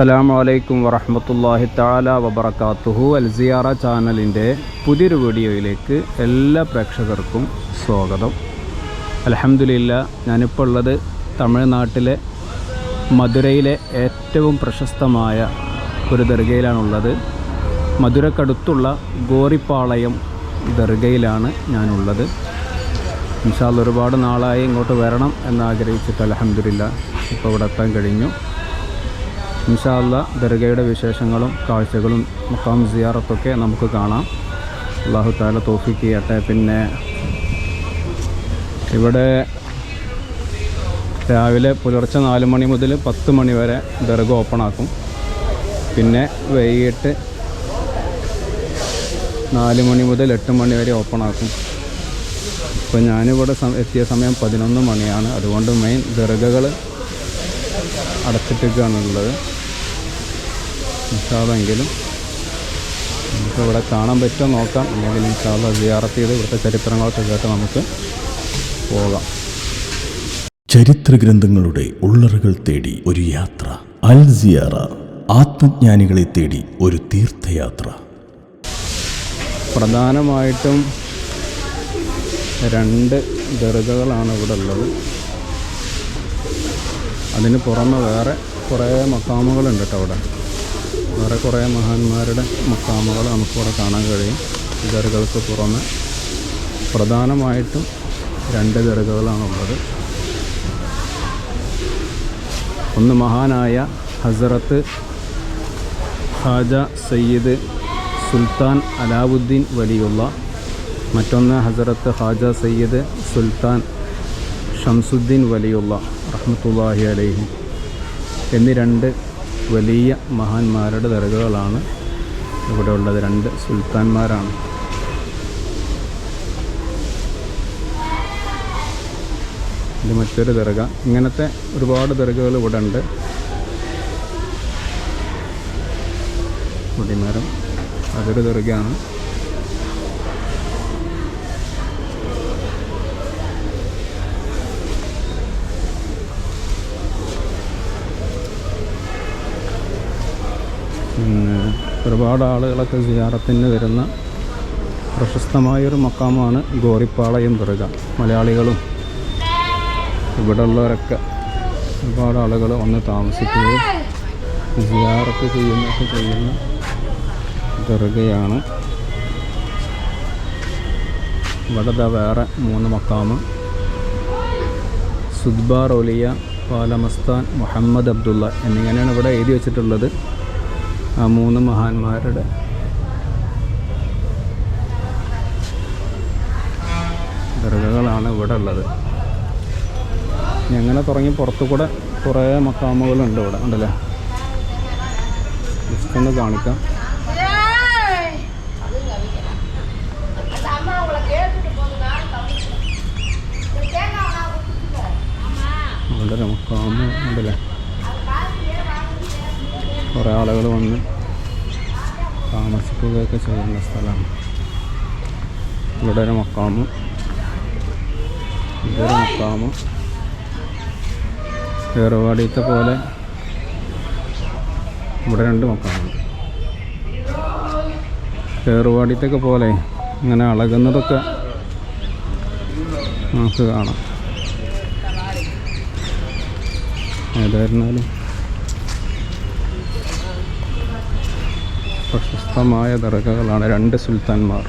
അസ്സലാമു അലൈക്കും വറഹ്മത്തുള്ളാഹി താല വബറകാതുഹു അൽ സിയാറ ചാനലിന്റെ പുതിയൊരു വീഡിയോയിലേക്ക് എല്ലാ പ്രേക്ഷകർക്കും സ്വാഗതം. അലഹമുല്ല ഞാനിപ്പോൾ ഉള്ളത് തമിഴ്നാട്ടിലെ മധുരയിലെ ഏറ്റവും പ്രശസ്തമായ ഒരു ദർഗയിലാണുള്ളത്. മധുരക്കടുത്തുള്ള ഗോറിപ്പാളയം ദർഗയിലാണ് ഞാനുള്ളത്. ഇൻഷാല്ല ഒരുപാട് നാളായി ഇങ്ങോട്ട് വരണം എന്നാഗ്രഹിച്ചിട്ട് അലഹമില്ല ഇപ്പോൾ ഇവിടെ എത്താൻ കഴിഞ്ഞു. ഇൻഷാല്ല ദർഗയുടെ വിശേഷങ്ങളും കാഴ്ചകളും മക്കാം സിയാറത്തൊക്കെ നമുക്ക് കാണാം. അള്ളാഹു താല തോഫിക്ക് ചെയ്യട്ടെ പിന്നെ ഇവിടെ രാവിലെ പുലർച്ചെ നാല് മണി മുതൽ പത്ത് മണി വരെ ദർഗ ഓപ്പൺ ആക്കും. പിന്നെ വൈകിട്ട് നാല് മണി മുതൽ എട്ട് മണി വരെ ഓപ്പൺ ആക്കും. ഇപ്പോൾ ഞാനിവിടെ എത്തിയ സമയം പതിനൊന്ന് മണിയാണ്. അതുകൊണ്ട് മെയിൻ ദർഗകൾ അടച്ചിട്ടേക്കാണുള്ളത് ഇൻഷാല്ലെങ്കിലും നമുക്ക് ഇവിടെ കാണാൻ പറ്റുമോ നോക്കാം. അല്ലെങ്കിൽ ഇൻഷാല്ല സിയാറത്ത് ചെയ്ത് ഇവിടുത്തെ ചരിത്രങ്ങളൊക്കെ കേട്ട് നമുക്ക് പോകാം. ചരിത്ര ഗ്രന്ഥങ്ങളുടെ ഉള്ളറുകൾ തേടി ഒരു യാത്ര. അൽ സിയാറ ആത്മജ്ഞാനികളെ തേടി ഒരു തീർത്ഥയാത്ര. പ്രധാനമായിട്ടും രണ്ട് ദർഗകളാണ് ഇവിടെ ഉള്ളത്. അതിന് പുറമെ വേറെ കുറേ മക്കാമുകളുണ്ട് കേട്ടോ അവിടെ. വേറെ കുറേ മഹാന്മാരുടെ മക്കാമുകൾ നമുക്കിവിടെ കാണാൻ കഴിയും. ദർഗകൾക്ക് പുറമെ പ്രധാനമായിട്ടും രണ്ട് ദർഗകളാണുള്ളത്. ഒന്ന് മഹാനായ ഹസറത്ത് ഖാജ സയ്യിദ് സുൽത്താൻ അലാവുദ്ദീൻ വലിയുള്ള മറ്റൊന്ന് ഹസരത്ത് ഹാജ സയ്യിദ് സുൽത്താൻ ഷംസുദ്ദീൻ വലിയുള്ള റഹ്മത്തുല്ലാഹി അലൈഹി എന്നീ രണ്ട് വലിയ മഹാന്മാരുടെ ദർഗകളാണ് ഇവിടെ ഉള്ളത്. രണ്ട് സുൽത്താൻമാരാണ് ഇത് മറ്റൊരു ദർഗ ഇങ്ങനത്തെ ഒരുപാട് ദർഗകൾ ഇവിടെ ഉണ്ട്. കൊടിമരം അതൊരു ദർഗയാണ് പിന്നെ ഒരുപാട് ആളുകളൊക്കെ സിയാറത്തിന് വരുന്ന പ്രശസ്തമായൊരു മക്കാമാണ് ഗോറിപ്പാളയം ദുർഗ. മലയാളികളും ഇവിടെ ഉള്ളവരൊക്കെ ഒരുപാട് ആളുകൾ വന്ന് താമസിക്കുകയും സിയാറത്ത് ചെയ്യുന്നൊക്കെ ചെയ്യുന്ന ദുർഗയാണ്. ഇവിടെ വേറെ മൂന്ന് മക്കാമ്. സുദ്ബാർ ഒലിയ പാലമസ്താൻ മുഹമ്മദ് അബ്ദുള്ള എന്നിങ്ങനെയാണ് ഇവിടെ എഴുതി വെച്ചിട്ടുള്ളത്. ആ മൂന്ന് മഹാന്മാരുടെ ദർഗകളാണ് ഇവിടെ ഉള്ളത് ഞങ്ങളെ തുടങ്ങി പുറത്തു കൂടെ കുറേ മക്കാമുകളുണ്ട് ഇവിടെ ഉണ്ടല്ലേ? ജസ്റ്റ് ഒന്ന് കാണിക്കാം. വളരെ മക്കാമ ഉണ്ടല്ലേ? കുറേ ആളുകൾ വന്ന് താമസിക്കുകയൊക്കെ ചെയ്യുന്ന സ്ഥലമാണ്. ഇവിടെ ഒരു മക്കാമ്. ഇതൊരു മക്കാമ്. കയറുവാടിയത്തെ പോലെ ഇവിടെ രണ്ട് മക്കാമുണ്ട്. കയറുവാടിയത്തൊക്കെ പോലെ ഇങ്ങനെ അളകുന്നതൊക്കെ നമുക്ക് കാണാം. ഏതായിരുന്നാലും പ്രശസ്തമായ ദർഗകളാണ് രണ്ട് സുൽത്താൻമാർ.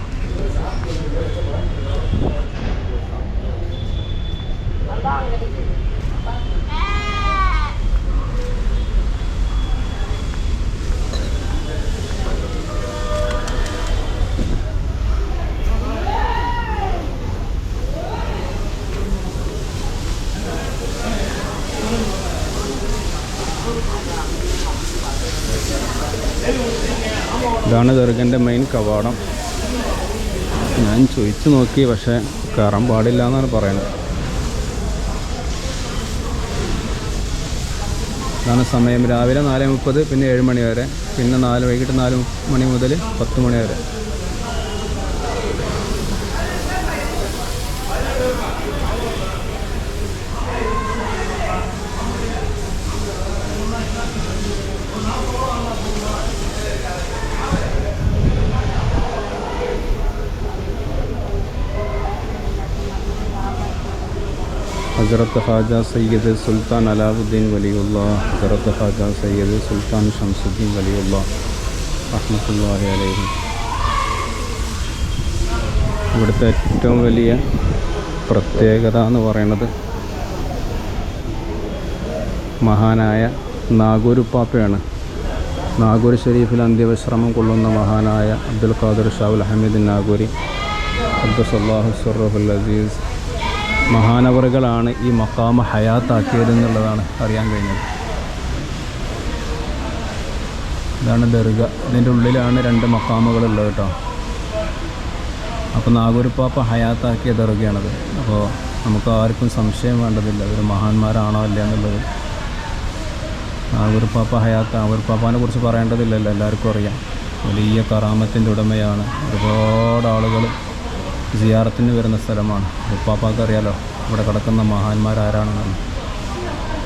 ഇതാണ് ദർഗന്റെ മെയിൻ കവാടം. ഞാൻ ചോദിച്ചു നോക്കി പക്ഷേ കയറാൻ പാടില്ല എന്നാണ് പറയുന്നത്. ഇതാണ് സമയം. രാവിലെ നാല് മുപ്പത് പിന്നെ ഏഴ് മണി വരെ. പിന്നെ നാല് വൈകിട്ട് നാല് മണി മുതൽ പത്ത് മണി വരെ. ഹസരത്ത് ഹാജ സയ്യദ് സുൽത്താൻ അലാവുദ്ദീൻ വലിയുള്ള ഹസരത്ത് ഹാജ സയ്യദ് സുൽത്താൻ ഷംസുദ്ദീൻ വലിയുള്ള അഹമ്മദ് അലൈഹി. ഇവിടുത്തെ ഏറ്റവും വലിയ പ്രത്യേകത എന്ന് പറയുന്നത് മഹാനായ നാഗൂർ പാപ്പയാണ് നാഗൂർ ഷെരീഫിൽ അന്ത്യവിശ്രമം കൊള്ളുന്ന മഹാനായ അബ്ദുൽ ഖാദർ ഷാവുൽ അഹമ്മദ് നാഗൂരി. അബ്ദുസല്ലാഹു സുറഹുൽ അസീസ്. മഹാനവറുകളാണ് ഈ മക്കാമ ഹയാത്താക്കിയതെന്നുള്ളതാണ് അറിയാൻ കഴിഞ്ഞത്. ഇതാണ് ദർഗ. ഇതിന്റെ ഉള്ളിലാണ് രണ്ട് മക്കാമുകളുള്ളത് കേട്ടോ. അപ്പോൾ നാഗൂർപ്പാപ്പ ഹയാത്താക്കിയ ദർഗയാണത്. അപ്പോൾ നമുക്ക് ആർക്കും സംശയം വേണ്ടതില്ല. ഒരു മഹാന്മാരാണോ അല്ല എന്നുള്ളത്. നാഗൂർപ്പാപ്പ ഹയാത്ത നാഗൂർപ്പാപ്പാനെ കുറിച്ച് പറയേണ്ടതില്ലല്ലോ. എല്ലാവർക്കും അറിയാം. വലിയ കറാമത്തിന്റെ ഉടമയാണ്. ഒരുപാട് ആളുകൾ സിയാറത്തിന് വരുന്ന സ്ഥലമാണ്. ഉപ്പാപ്പാക്ക് അറിയാലോ ഇവിടെ കിടക്കുന്ന മഹാന്മാരാരാണെന്നാണ്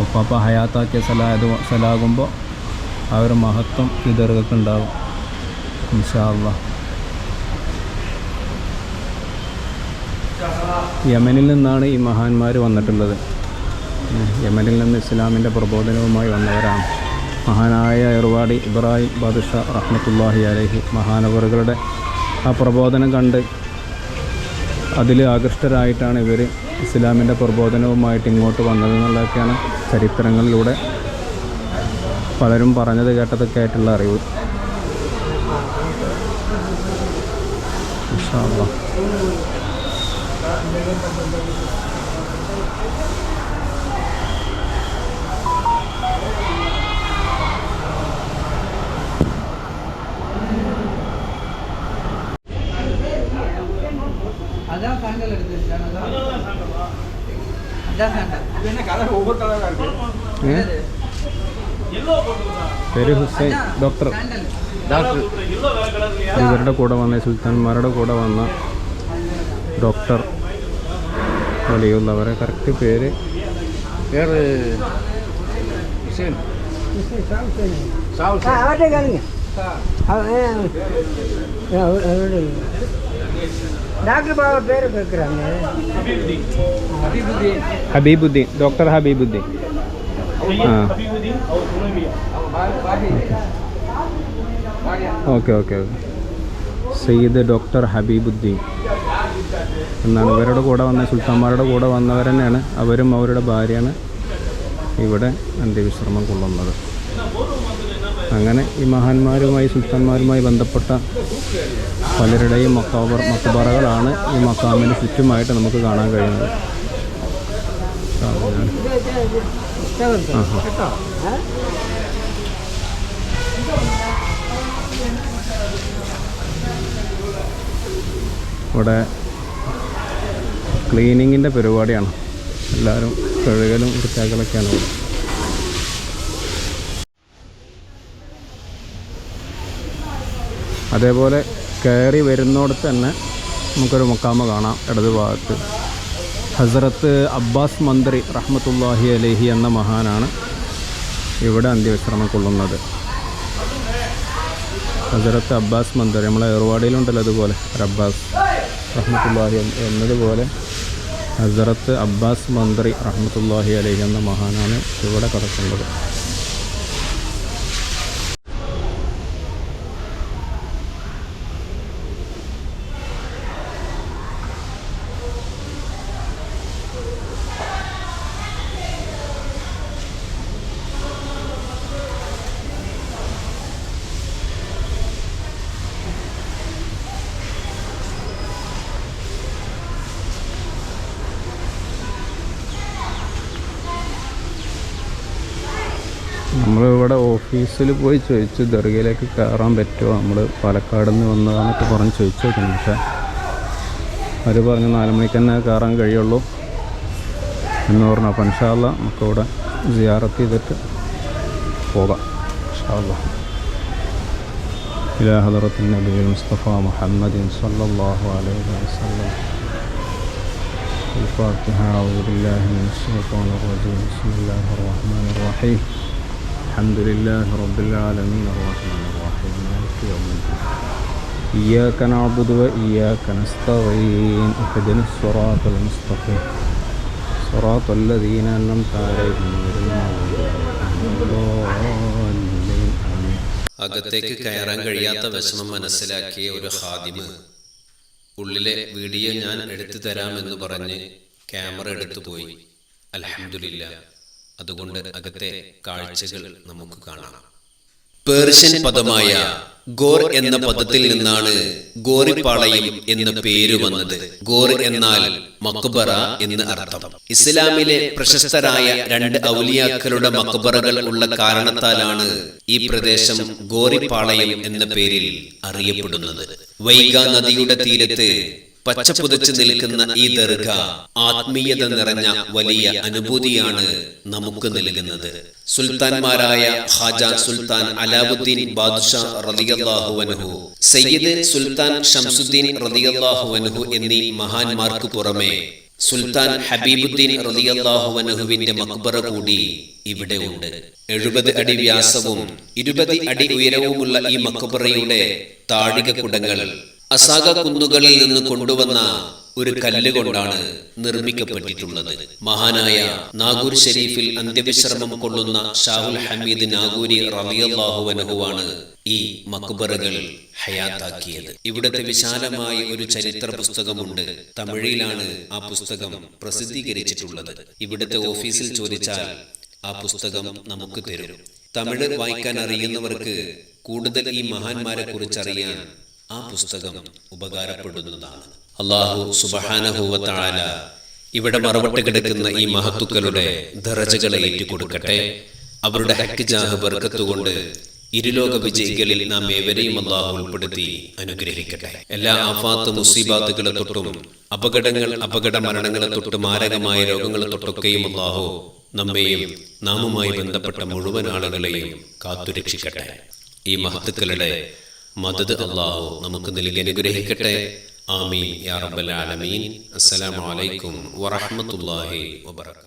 ഉപ്പാപ്പ ഹയാത്താക്കിയ സ്ഥലമായത് സ്ഥലമാകുമ്പോൾ ആ ഒരു മഹത്വം ഈ ഉണ്ടാകും ഉണ്ടാവും ഇൻഷാ അള്ളാഹ് യമനിൽ നിന്നാണ് ഈ മഹാന്മാർ വന്നിട്ടുള്ളത്. യമനിൽ നിന്ന് ഇസ്ലാമിന്റെ പ്രബോധനവുമായി വന്നവരാണ്. മഹാനായ എറുവാടി ഇബ്രാഹിം ബാദുഷ റഹ്മത്തുല്ലാഹി അലഹി മഹാനവറുകളുടെ ആ പ്രബോധനം കണ്ട് അതിൽ ആകൃഷ്ടരായിട്ടാണ് ഇവർ ഇസ്ലാമിന്റെ പ്രബോധനവുമായിട്ട് ഇങ്ങോട്ട് വന്നതെന്നുള്ളതൊക്കെയാണ് ചരിത്രങ്ങളിലൂടെ പലരും പറഞ്ഞത് കേട്ടതൊക്കെ ആയിട്ടുള്ള അറിവ്. ഇൻഷാ അല്ലാ அதான் சாண்டல் இது என்ன கலர் ஒவ்வொரு கலராக இருக்கு ഏ? പേര് ഹുസൈൻ ഡോക്ടർ சாண்டல் ഇവരുടെ കൂടെ വന്ന സുൽത്താൻമാരുടെ കൂടെ വന്ന ഡോക്ടർ വലിയുള്ളവരെ കറക്റ്റ് പേര് பேர் ஹுசேன் சாவு அவர்கிட்ட கேளுங்க அவ- ஆ, அவர்- அவரோட டாக்டர் பாபா பேரை கேட்குறாங்க ഹബീബുദ്ദീൻ ഡോക്ടർ ഹബീബുദ്ദീൻ ആ okay okay okay Sayyid doctor Habibuddin എന്നാണ് ഇവരുടെ കൂടെ വന്ന സുൽത്താന്മാരുടെ കൂടെ വന്നവർ തന്നെയാണ് അവരും അവരുടെ ഭാര്യയാണ് ഇവിടെ അന്ത്യവിശ്രമം കൊള്ളുന്നത് അങ്ങനെ ഈ മഹാന്മാരുമായി സുൽത്താന്മാരുമായി ബന്ധപ്പെട്ട പലരുടെയും മക്കാബർ മക്കബറകളാണ് ഈ മക്കാമിന് ചുറ്റുമായിട്ട് നമുക്ക് കാണാൻ കഴിയുന്നത്. ഇവിടെ ക്ലീനിങ്ങിന്റെ പരിപാടിയാണ്. എല്ലാവരും കഴുകലും വൃത്തിയാക്കലൊക്കെയാണ് അതേപോലെ കയറി വരുന്നിടത്ത് തന്നെ നമുക്കൊരു മുക്കാമ കാണാം ഇടത് ഭാഗത്ത്. ഹസരത്ത് അബ്ബാസ് മന്ത്രി റഹ്മത്തുല്ലാഹി അലഹി എന്ന മഹാനാണ് ഇവിടെ അന്ത്യവിശ്രമം കൊള്ളുന്നത്. ഹസരത്ത് അബ്ബാസ് മന്ത്രി നമ്മളെ ഏർവാടിയിലുണ്ടല്ലോ അതുപോലെ അബ്ബാസ് റഹ്മത്തുല്ലാഹി എന്ന- എന്നതുപോലെ ഹസരത്ത് അബ്ബാസ് മന്ത്രി റഹ്മത്തുല്ലാഹി അലഹി എന്ന മഹാനാണ് ഇവിടെ കിടക്കുന്നത് നമ്മൾ ഇവിടെ ഓഫീസിൽ പോയി ചോദിച്ചു ദർഗയിലേക്ക് കയറാൻ പറ്റുമോ നമ്മൾ പാലക്കാട് നിന്ന് വന്നതാന്നൊക്കെ പറഞ്ഞ് ചോദിച്ചു നോക്കുന്നു പക്ഷേ അവർ പറഞ്ഞു നാല് മണിക്ക് തന്നെ കയറാൻ കഴിയുള്ളൂ എന്ന് പറഞ്ഞു അപ്പം ഇൻഷാല്ല നമുക്കിവിടെ സിയാറത്ത് ചെയ്തിട്ട് പോകാം ഇൻഷാല്ല إلى حضرة النبي المصطفى محمد صلى الله عليه وسلم الفاتحة أعوذ بالله من الشيطان الرجيم بسم الله الرحمن الرحيم الحمد لله رب العالمين الرحمن الرحيم مالك يوم الدين إياك نعبد وإياك نستعين اهدنا الصراط المستقيم صراط الذين أنعمت عليهم غير المغضوب عليهم അകത്തേക്ക് കയറാൻ കഴിയാത്ത വിഷമം മനസ്സിലാക്കിയ ഒരു ഹാദിമ് ഉള്ളിലെ വീഡിയോ ഞാൻ എടുത്തു തരാമെന്ന് പറഞ്ഞ് ക്യാമറ എടുത്തു പോയി അലഹമില്ല അതുകൊണ്ട് അകത്തെ കാഴ്ചകൾ നമുക്ക് കാണാം. പേർഷ്യൻ പദമായ ഗോർ എന്ന പദത്തിൽ നിന്നാണ് ഗോറിപ്പാളയം എന്ന പേര് വന്നത്. ഗോർ എന്നാൽ മക്ബറ എന്ന് അർത്ഥം. ഇസ്ലാമിലെ പ്രശസ്തരായ രണ്ട് ഔലിയാക്കളുടെ മക്ബറകൾ ഉള്ള കാരണത്താലാണ് ഈ പ്രദേശം ഗോറിപ്പാളയം എന്ന പേരിൽ അറിയപ്പെടുന്നത്. വൈഗ നദിയുടെ തീരത്ത് പച്ചപ്പുതച്ച് നിൽക്കുന്ന ഈ ദർഗ ആത്മീയത നിറഞ്ഞ വലിയ അനുഭൂതിയാണ് നമുക്ക് നൽകുന്നത്. സുൽത്താൻമാരായ ഹാജ സുൽത്താൻ അലാവുദ്ദീൻ ബാദുഷാ റളിയല്ലാഹുവൻഹു സയ്യിദ് സുൽത്താൻ ഷംസുദ്ദീൻ റളിയല്ലാഹുവൻഹു എന്നീ മഹാന്മാർക്ക് പുറമെ സുൽത്താൻ ഹബീബുദ്ദീൻ റളിയല്ലാഹുവൻഹുവിന്റെ മക്ബറ കൂടി ഇവിടെ ഉണ്ട്. എഴുപത് അടി വ്യാസവും ഇരുപത് അടി ഉയരവുമുള്ള ഈ മക്ബറയുടെ താഴികക്കുടങ്ങൾ അസാഗ കുന്നുകളിൽ നിന്ന് കൊണ്ടുവന്ന ഒരു കല്ല് കൊണ്ടാണ് നിർമ്മിക്കപ്പെട്ടിട്ടുള്ളത്. മഹാനായ നാഗൂർ ഷെരീഫിൽ അന്ത്യവിശ്രമം കൊള്ളുന്ന ഷാഹുൽ ഹമീദ് നാഗൂരി റളിയല്ലാഹുവനഹുവാണ് ഈ മക്ബറകൾ ഹയാത്താക്കിയത്. ഇവിടുത്തെ വിശാലമായ ഒരു ചരിത്ര പുസ്തകമുണ്ട്. തമിഴിലാണ് ആ പുസ്തകം പ്രസിദ്ധീകരിച്ചിട്ടുള്ളത്. ഇവിടുത്തെ ഓഫീസിൽ ചോദിച്ചാൽ ആ പുസ്തകം നമുക്ക് തരും. തമിഴ് വായിക്കാൻ അറിയുന്നവർക്ക് കൂടുതൽ ഈ മഹാന്മാരെ കുറിച്ചറിയാൻ ആ പുസ്തകം ഉപകാരപ്പെടുന്നതാണ്. അള്ളാഹു സുബഹാനഹുവത്താല ഇവിടെ മറവട്ട് കിടക്കുന്ന ഈ മഹത്തുക്കളുടെ ദറജകളെ ഏറ്റുകൊടുക്കട്ടെ. അവരുടെ ഹക്ക് ജാഹ് ബർക്കത്തുകൊണ്ട് ഇരുലോക വിജയികളിൽ നാം ഏവരെയും അള്ളാഹു ഉൾപ്പെടുത്തി അനുഗ്രഹിക്കട്ടെ. എല്ലാ ആഫാത്ത് മുസീബാത്തുകളെ തൊട്ടും അപകടങ്ങൾ അപകട മരണങ്ങളെ തൊട്ടും മാരകമായ രോഗങ്ങളെ തൊട്ടൊക്കെയും അള്ളാഹു നമ്മെയും നാമുമായി ബന്ധപ്പെട്ട മുഴുവൻ ആളുകളെയും കാത്തുരക്ഷിക്കട്ടെ. ഈ മഹത്തുക്കളുടെ മദത് അള്ളാഹു നമുക്ക് നൽകി അനുഗ്രഹിക്കട്ടെ. ആമീൻ. യാ റബ്ബൽ ആലമീൻ. അസ്സലാമു അലൈക്കും വറഹ്മത്തുള്ളാഹി വബറകാതുഹു